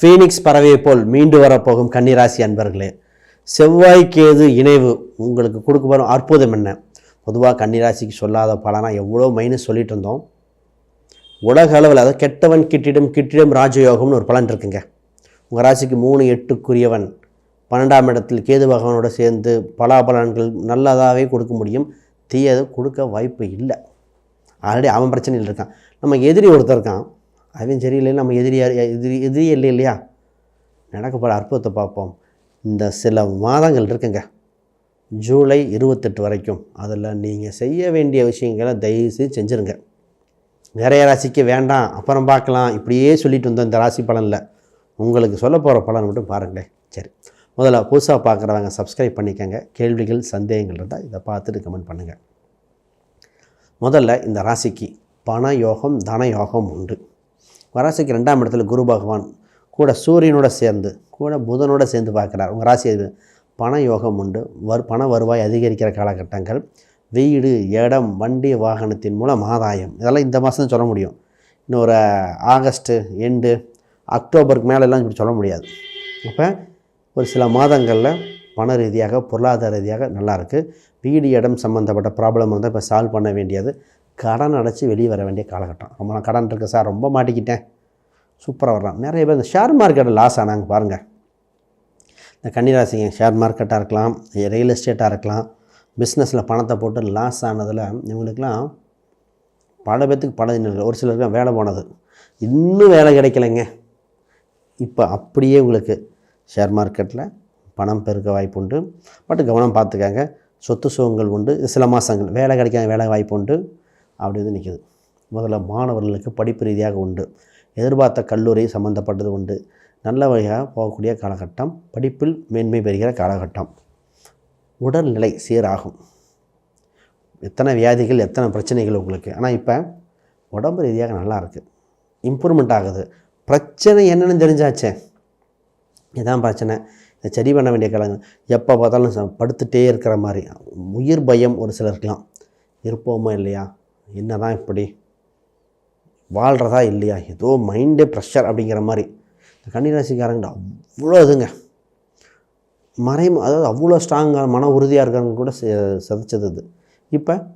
Phoenix பறவையை போல் மீண்டு வரப்போகும் கன்னிராசி அன்பர்களே செவ்வாய் கேது இணைவு உங்களுக்கு கொடுக்க வரும் அற்புதம் என்ன? பொதுவாக கன்னிராசிக்கு சொல்லாத பலனா எவ்வளோ மைனஸ் சொல்லிட்டு இருந்தோம். உலக அளவில் அதாவது கெட்டவன் கிட்டிடம் கிட்டிடம் ராஜயோகம்னு ஒரு பலன் இருக்குங்க. உங்கள் ராசிக்கு மூணு எட்டுக்குரியவன். பன்னெண்டாம் இடத்தில் கேது பகவானோட சேர்ந்து பலாபலன்கள் நல்லதாகவே கொடுக்க முடியும். தீயதை கொடுக்க வாய்ப்பு இல்லை. ஆல்ரெடி அவன் பிரச்சனையில் இருக்கான். நம்ம எதிரி ஒருத்தர் இருக்கான். அவன் சரியில்லை நம்ம எதிரியா எதிரி எதிரி இல்லை இல்லையா? நடக்கப்பட அற்புதத்தை பார்ப்போம். இந்த சில மாதங்கள் இருக்குங்க. ஜூலை இருபத்தெட்டு வரைக்கும் அதில் நீங்கள் செய்ய வேண்டிய விஷயங்களை தயவுசெய்து செஞ்சுருங்க. நிறைய ராசிக்கு வேண்டாம் அப்புறம் பார்க்கலாம். இப்படியே சொல்லிட்டு வந்தோம் இந்த ராசி பலனில். உங்களுக்கு சொல்ல போகிற பலன் மட்டும் பாருங்களேன். சரி. முதல்ல புதுசாக பார்க்குறவங்க சப்ஸ்கிரைப் பண்ணிக்கோங்க. கேள்விகள் சந்தேகங்கள் இருந்தால் இதை பார்த்துட்டு கமெண்ட் பண்ணுங்கள் முதல்ல இந்த ராசிக்கு பண யோகம் தன யோகம் உண்டு. ராசிக்கு ரெண்டாம் இடத்துல குரு பகவான் கூட சூரியனோட சேர்ந்து கூட புதனோட சேர்ந்து பார்க்குறார். உங்கள் ராசி பண யோகம் உண்டு. வர் பண வருவாய் அதிகரிக்கிற காலகட்டங்கள். வீடு இடம் வண்டி வாகனத்தின் மூலம் ஆதாயம். இதெல்லாம் இந்த மாதம் சொல்ல முடியும். இன்னும் ஒரு ஆகஸ்ட்டு எண்டு அக்டோபருக்கு மேலெல்லாம் இப்படி சொல்ல முடியாது. அப்போ ஒரு சில மாதங்களில் பண ரீதியாக பொருளாதார ரீதியாக நல்லாயிருக்கு வீடு இடம் சம்மந்தப்பட்ட ப்ராப்ளம் இருந்தால் இப்போ சால்வ் பண்ண வேண்டியது. கடன் அடைச்சி வெளியே வர வேண்டிய காலகட்டம். ரொம்ப நான் கடன் இருக்குது சார் ரொம்ப மாட்டிக்கிட்டேன். சூப்பராக வரலாம் நிறைய பேர் இந்த ஷேர் மார்க்கெட்டில் லாஸ் ஆனாங்க பாருங்கள் இந்த கன்னிராசிங்க ஷேர் மார்க்கெட்டாக இருக்கலாம் ரியல் எஸ்டேட்டாக இருக்கலாம் பிஸ்னஸில் பணத்தை போட்டு லாஸ் ஆனதில் இவங்களுக்கெல்லாம் பல பேர்த்துக்கு பல இன்னும் ஒரு சிலருக்கு வேலை போனது. இன்னும் வேலை கிடைக்கலைங்க. இப்போ அப்படியே உங்களுக்கு ஷேர் மார்க்கெட்டில் பணம் பெருக்க வாய்ப்பு உண்டு. பட் கவனம் பார்த்துக்கங்க. சொத்து சுகங்கள் உண்டு. சில மாதங்கள் வேலை கிடைக்காத வேலை வாய்ப்பு உண்டு. அப்படி நிற்கிது முதல்ல மாணவர்களுக்கு படிப்பு ரீதியாக உண்டு. எதிர்பார்த்த கல்லூரி சம்மந்தப்பட்டது உண்டு. நல்ல வகையாக போகக்கூடிய காலகட்டம் படிப்பில் மேன்மை பெறுகிற காலகட்டம். உடல்நிலை சீராகும். எத்தனை வியாதிகள் எத்தனை பிரச்சனைகள் உங்களுக்கு? ஆனால் இப்போ உடம்பு ரீதியாக நல்லா இருக்குது இம்ப்ரூவ்மெண்ட் ஆகுது. பிரச்சனை என்னென்னு தெரிஞ்சாச்சே? இதான் பிரச்சனை. இதை சரி பண்ண வேண்டிய காலங்கள் எப்போ பார்த்தாலும் ச- இருக்கிற மாதிரி. உயிர் பயம் ஒரு சிலருக்கெலாம் இருப்போமா இல்லையா? என்ன தான் இப்படி? வாழ்கிறதா இல்லையா? ஏதோ மைண்டே ப்ரெஷர் அப்படிங்கிற மாதிரி. இந்த கன்னிராசிக்காரங்கிட்ட அவ்வளோ இதுங்க. மறை அதாவது அவ்வளோ ஸ்ட்ராங்காக மன உறுதியாக இருக்கிறவங்க கூட செ- சிதைச்சது இது இப்போ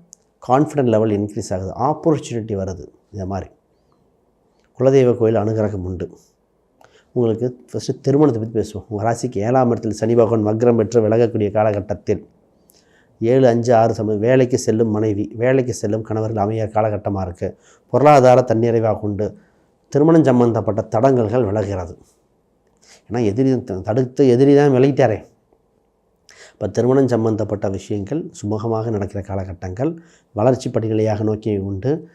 கான்ஃபிடென்ட் லெவல் இன்க்ரீஸ் ஆகுது. ஆப்பர்ச்சுனிட்டி வருது. இந்த மாதிரி. குலதெய்வ கோயில் அனுகிரகம் உண்டு. உங்களுக்கு ஃபஸ்ட்டு திருமணத்தை பற்றி பேசுவோம். உங்கள் ராசிக்கு ஏழாம் இடத்தில் சனி பகவான் வக்ரம் பெற்று விலகக்கூடிய காலகட்டத்தில் ஏழு அஞ்சு ஆறு சமயம் வேலைக்கு செல்லும் மனைவி வேலைக்கு செல்லும் கணவர்கள் அமைய காலகட்டமாக இருக்குது பொருளாதார தன்னிறைவாக கொண்டு திருமணம் சம்பந்தப்பட்ட தடங்கல்கள் விலகிறது. ஏன்னா எதிரி த- தடுத்து எதிரி தான் விலகிட்டாரே. இப்போ திருமணம் சம்பந்தப்பட்ட விஷயங்கள் சுமூகமாக நடக்கிற காலகட்டங்கள் வளர்ச்சி படிநிலையாக நோக்கி உண்டு.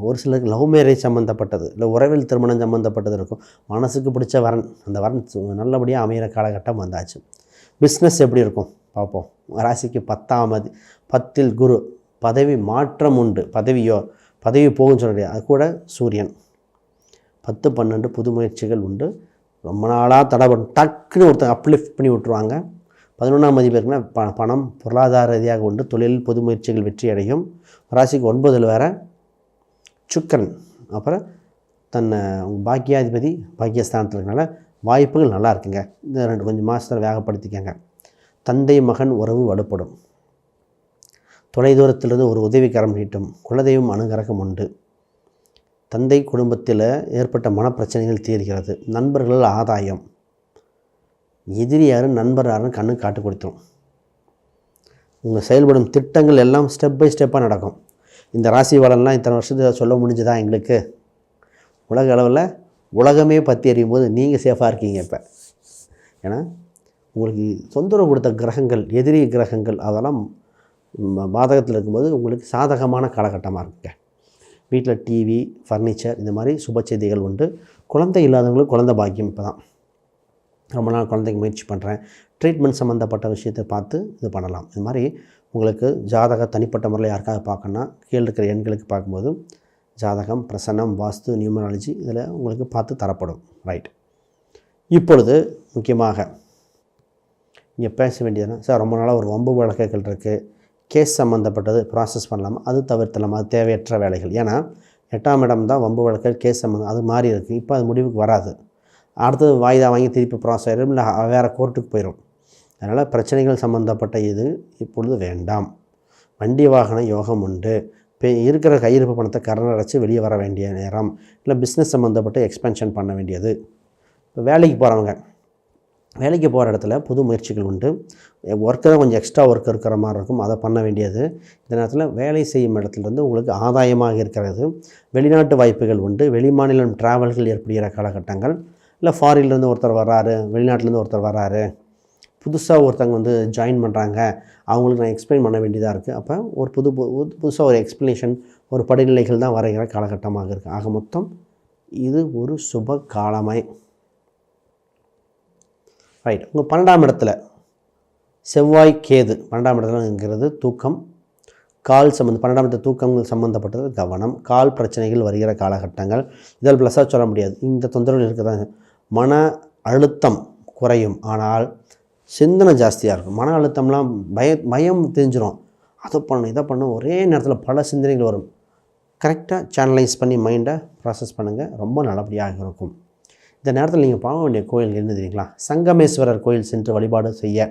ஒரு சிலருக்கு லவ் மேரேஜ் சம்மந்தப்பட்டது இல்லை உறவில் திருமணம் சம்மந்தப்பட்டது இருக்கும். மனசுக்கு பிடிச்ச வரன் அந்த வரன் சு- நல்லபடியாக அமையிற காலகட்டம் வந்தாச்சு. பிஸ்னஸ் எப்படி இருக்கும்? பார்ப்போம். ராசிக்கு பத்தாம் பத்தில் குரு பதவி மாற்றம் உண்டு. பதவியோ பதவி போகும்னு சொல்ல அது கூட சூரியன். பத்து பன்னெண்டு புது முயற்சிகள் உண்டு. ரொம்ப நாளாக தடை டக்குன்னு ஒருத்தர் அப்லிஃப்ட் பண்ணி விட்ருவாங்க பதினொன்றாம் மதிப்பு இருக்குன்னா ப பணம் பொருளாதார ரீதியாக உண்டு. தொழில் புது முயற்சிகள் வெற்றி அடையும். ராசிக்கு ஒன்பதில் வேற சுக்கரன். அப்புறம் தன்னை பாக்கியாதிபதி பாக்கியஸ்தானத்தில் இருக்கனால வாய்ப்புகள் நல்லா இருக்குங்க. இந்த ரெண்டு கொஞ்சம் மாதத்தில் வேகப்படுத்திக்கங்க. தந்தை மகன் உறவு வலுப்படும். தொலைதூரத்திலிருந்து ஒரு உதவிக்கரம் நீட்டும் குலதெய்வம் அணுகரகம் உண்டு. தந்தை குடும்பத்தில் ஏற்பட்ட மனப்பிரச்சனைகள் தீர்கிறது. நண்பர்கள் ஆதாயம். எதிரி யாரும் நண்பர் யாரும் கண்ணு காட்டு கொடுத்துரும். உங்கள் செயல்படும் திட்டங்கள் எல்லாம் ஸ்டெப் பை ஸ்டெப்பாக நடக்கும். இந்த ராசி பலன்லாம் இத்தனை வருஷத்தை சொல்ல முடிஞ்சுதான் எங்களுக்கு? உலக அளவில் உலகமே பற்றி எறியும் போது நீங்கள் சேஃபாக இருக்கீங்க இப்போ. ஏன்னா உங்களுக்கு தொந்தரவு கொடுத்த கிரகங்கள் எதிரி கிரகங்கள் அதெல்லாம் பாதகத்தில் இருக்கும்போது உங்களுக்கு சாதகமான காலகட்டமாக இருக்குங்க. வீட்டில் டிவி ஃபர்னிச்சர் இந்த மாதிரி சுப செய்திகள் உண்டு. குழந்தை இல்லாதவங்களுக்கு குழந்தை பாக்கியம் இப்போ தான். ரொம்ப நாள் குழந்தைக்கு முயற்சி பண்ணுறேன் ட்ரீட்மெண்ட் சம்மந்தப்பட்ட விஷயத்தை பார்த்து இது பண்ணலாம். இது மாதிரி உங்களுக்கு ஜாதக தனிப்பட்ட முறையில் யாருக்காவது பார்க்கணுன்னா கீழே இருக்கிற எண்களுக்கு பார்க்கும்போது ஜாதகம் பிரசன்னம் வாஸ்து நியூமராலஜி இதில் உங்களுக்கு பார்த்து தரப்படும். ரைட் இப்பொழுது முக்கியமாக இங்கே பேச வேண்டியதுனா சார் ரொம்ப நாளாக ஒரு வம்பு வழக்குகள் இருக்குது கேஸ் சம்மந்தப்பட்டது ப்ராசஸ் பண்ணலாமா? அது தவிர்த்தலாமா அது தேவையற்ற வேலைகள். ஏன்னா எட்டாம் இடம் தான் வம்பு வழக்குகள் கேஸ் சம்மந்தம் அது மாறி இருக்குது இப்போ அது முடிவுக்கு வராது. அடுத்தது வாய்தா வாங்கி திருப்பி ப்ராசஸ் ஆகிடும் இல்லை வேறு கோர்ட்டுக்கு போயிடும் அதனால் பிரச்சனைகள் சம்மந்தப்பட்ட இது இப்பொழுது வேண்டாம். வண்டி வாகன யோகம் உண்டு. இப்போ இருக்கிற கையிருப்பு பணத்தை கடன் அடைச்சி வெளியே வர வேண்டிய நேரம். இல்லை பிஸ்னஸ் சம்மந்தப்பட்ட எக்ஸ்பென்ஷன் பண்ண வேண்டியது. இப்போ வேலைக்கு போகிறவங்க வேலைக்கு போகிற இடத்துல புது முயற்சிகள் உண்டு. ஒர்க்கரை கொஞ்சம் எக்ஸ்ட்ரா ஒர்க் இருக்கிற மாதிரி இருக்கும். அதை பண்ண வேண்டியது. இந்த நேரத்தில் வேலை செய்யும் இடத்துலேருந்து உங்களுக்கு ஆதாயமாக இருக்கிறது. வெளிநாட்டு வாய்ப்புகள் உண்டு. வெளிமாநிலம் ட்ராவல்கள் ஏற்படுகிற காலகட்டங்கள். இல்லை ஃபாரின்லேருந்து ஒருத்தர் வர்றாரு வெளிநாட்டிலேருந்து ஒருத்தர் வர்றாரு. புதுசாக ஒருத்தவங்க வந்து ஜாயின் பண்ணுறாங்க. அவங்களுக்கு நான் எக்ஸ்பிளைன் பண்ண வேண்டியதாக இருக்குது. அப்போ ஒரு புது புதுசாக ஒரு எக்ஸ்ப்ளனேஷன் ஒரு படிநிலைகள் தான் வரைகிற காலகட்டமாக இருக்குது. ஆக மொத்தம் இது ஒரு சுப காலமை ரைட் உங்கள் பன்னெண்டாம் இடத்துல செவ்வாய் கேது. பன்னெண்டாம் இடத்துலங்கிறது தூக்கம். கால் சம்மந்த பன்னெண்டாம் இடத்து தூக்கங்கள் சம்மந்தப்பட்டது கவனம். கால் பிரச்சனைகள் வருகிற காலகட்டங்கள். இதில் ப்ளஸ்ஸாக சொல்ல முடியாது. இந்த தொந்தரவுகள் இருக்கிறதாங்க மன அழுத்தம் குறையும். ஆனால் சிந்தனை ஜாஸ்தியாக இருக்கும். மன அழுத்தம்லாம் பய பயம் தெரிஞ்சிடும் அதை பண்ணணும் இதை பண்ணணும். ஒரே நேரத்தில் பல சிந்தனைகள் வரும். கரெக்டாக சேனலைஸ் பண்ணி மைண்டை ப்ராசஸ் பண்ணுங்கள் ரொம்ப நல்லபடியாக இருக்கும். இந்த நேரத்தில் நீங்கள் பார்க்க வேண்டிய கோயில் என்ன தெரியுங்களா? சங்கமேஸ்வரர் கோயில் சென்று வழிபாடு செய்ய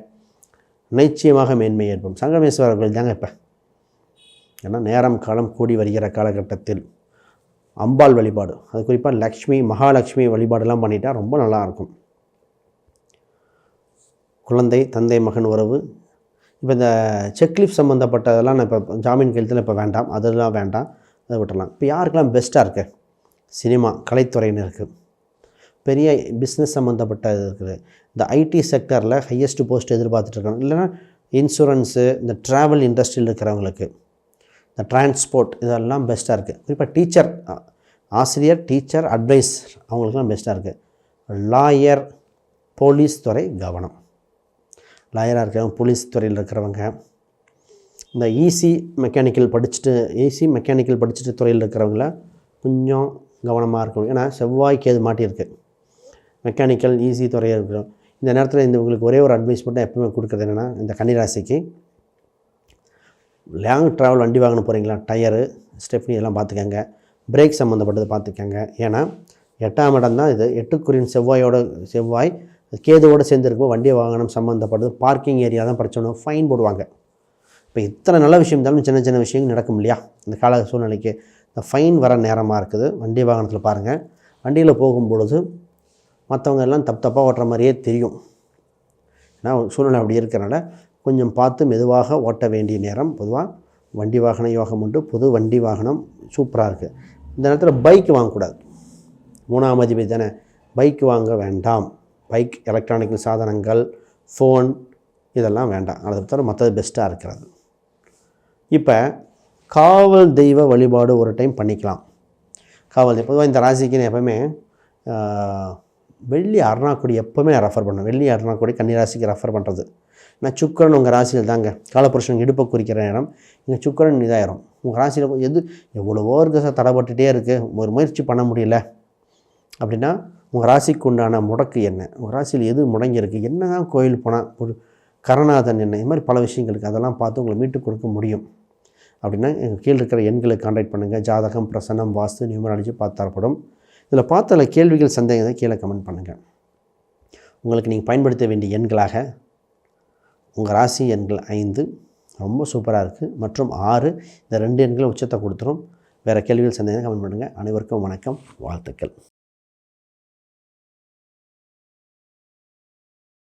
நிச்சயமாக மேன்மை ஏற்படும். சங்கமேஸ்வரர் கோயில் தாங்க இப்போ. ஏன்னா நேரம் காலம் கூடி வருகிற காலகட்டத்தில் அம்பாள் வழிபாடு அது குறிப்பாக லக்ஷ்மி மகாலட்சுமி வழிபாடெல்லாம் பண்ணிட்டால் ரொம்ப நல்லாயிருக்கும் குழந்தை தந்தை மகன் உறவு. இப்போ இந்த செக்லிஃப் சம்மந்தப்பட்டதெல்லாம் நான் இப்போ ஜாமீன் கழுத்தில் இப்போ வேண்டாம் அதெல்லாம் வேண்டாம் அதை விட்டுடலாம் இப்போ யாருக்கெல்லாம் பெஸ்ட்டாக இருக்குது சினிமா கலைத்துறையினருக்கு. பெரிய பிஸ்னஸ் சம்மந்தப்பட்ட இது இருக்குது. இந்த ஐடி செக்டரில் ஹையஸ்ட் போஸ்ட் எதிர்பார்த்துட்ருக்காங்க இல்லைன்னா இன்சூரன்ஸு இந்த ட்ராவல் இண்டஸ்ட்ரியில் இருக்கிறவங்களுக்கு. இந்த டிரான்ஸ்போர்ட் இதெல்லாம் பெஸ்ட்டாக இருக்குது குறிப்பாக டீச்சர் ஆசிரியர் டீச்சர் அட்வைஸ் அவங்களுக்குலாம் பெஸ்ட்டாக இருக்குது லாயர் போலீஸ் துறை கவனம். லாயராக இருக்கிறவங்க போலீஸ் துறையில் இருக்கிறவங்க. இந்த ஈசி மெக்கானிக்கல் படிச்சுட்டு ஈசி மெக்கானிக்கல் படிச்சுட்டு துறையில் இருக்கிறவங்கள கொஞ்சம் கவனமாக இருக்கணும். ஏன்னா செவ்வாய்க்கு எது மாட்டியிருக்கு. மெக்கானிக்கல் ஈஸி துறையாக இருக்கிறோம் இந்த நேரத்தில் இந்த உங்களுக்கு ஒரே ஒரு அட்வைஸ் மட்டும் எப்பவுமே கொடுக்குறது என்னென்னா இந்த கன்னிராசிக்கு லாங் ட்ராவல் வண்டி வாங்கின போகிறீங்களா டயரு ஸ்டெப்னி எல்லாம் பார்த்துக்கங்க. பிரேக் சம்மந்தப்பட்டது பார்த்துக்கங்க. ஏன்னா எட்டாம் இடம் தான் இது. எட்டுக்குரியன் செவ்வாயோட செவ்வாய் கேதுவோடு சேர்ந்துருக்கும் வண்டி வாகனம் சம்மந்தப்பட்டது பார்க்கிங் ஏரியா தான் பிரச்சனை ஃபைன் போடுவாங்க. இப்போ இத்தனை நல்ல விஷயம் இருந்தாலும் சின்ன சின்ன விஷயங்கள் நடக்கும் இல்லையா? இந்த கால சூழ்நிலைக்கு இந்த ஃபைன் வர நேரமாக இருக்குது. வண்டி வாகனத்தில் பாருங்கள் வண்டியில் போகும்பொழுது மற்றவங்க எல்லாம் தப்பு தப்பாக ஓட்டுற மாதிரியே தெரியும். ஏன்னா சூழ்நிலை அப்படி இருக்கிறனால கொஞ்சம் பார்த்து மெதுவாக ஓட்ட வேண்டிய நேரம் பொதுவாக வண்டி வாகன யோகம் உண்டு. புது வண்டி வாகனம் சூப்பராக இருக்குது இந்த நேரத்தில் பைக் வாங்கக்கூடாது. மூணாம் அதிபதி தானே. பைக் வாங்க வேண்டாம். பைக் எலக்ட்ரானிக்கல் சாதனங்கள் ஃபோன் இதெல்லாம் வேண்டாம். அதை தவிர மற்றது பெஸ்ட்டாக இருக்கிறது. இப்போ காவல் தெய்வ வழிபாடு ஒரு டைம் பண்ணிக்கலாம். காவல் தெய்வம். பொதுவாக இந்த ராசிக்குன்னு எப்போவுமே வெள்ளி அருணாக்குடி எப்போவுமே நான் ரெஃபர் பண்ணுவேன். வெள்ளி அருணாக்குடி கன்னிராசிக்கு ரெஃபர் பண்ணுறது நான் சுக்கரன் உங்கள் ராசியில் தாங்க. காலப்புருஷன் இடுப்பை குறிக்கிற நேரம். இங்கே சுக்கரன் இதாயிரும். உங்கள் ராசியில் எது எவ்வளவோ இருக்க தடைப்பட்டுகிட்டே இருக்குது ஒரு முயற்சி பண்ண முடியல. அப்படின்னா உங்கள் ராசிக்கு உண்டான முடக்கு என்ன? உங்கள் ராசியில் எது முடங்கியிருக்கு என்ன தான் கோயில் போனால் ஒரு கரணாதன் என்ன? இது மாதிரி பல விஷயங்களுக்கு அதெல்லாம் பார்த்து உங்களை மீட்டு கொடுக்க முடியும். அப்படின்னா எங்கள் கீழே இருக்கிற எண்களை கான்டாக்ட் பண்ணுங்கள் ஜாதகம் பிரசன்னம் வாஸ்து நியூமராலஜி பார்த்து தரப்படும். இதில் பார்த்தால கேள்விகள் சந்தேகத்தை கீழே கமெண்ட் பண்ணுங்கள் உங்களுக்கு நீங்கள் பயன்படுத்த வேண்டிய எண்களாக உங்கள் ராசி எண்கள் ஐந்து ரொம்ப சூப்பராக இருக்குது. மற்றும் ஆறு இந்த ரெண்டு எண்களை உச்சத்தை கொடுத்துரும். வேறு கேள்விகள் சந்தேகம் கமெண்ட் பண்ணுங்கள் அனைவருக்கும் வணக்கம். வாழ்த்துக்கள்.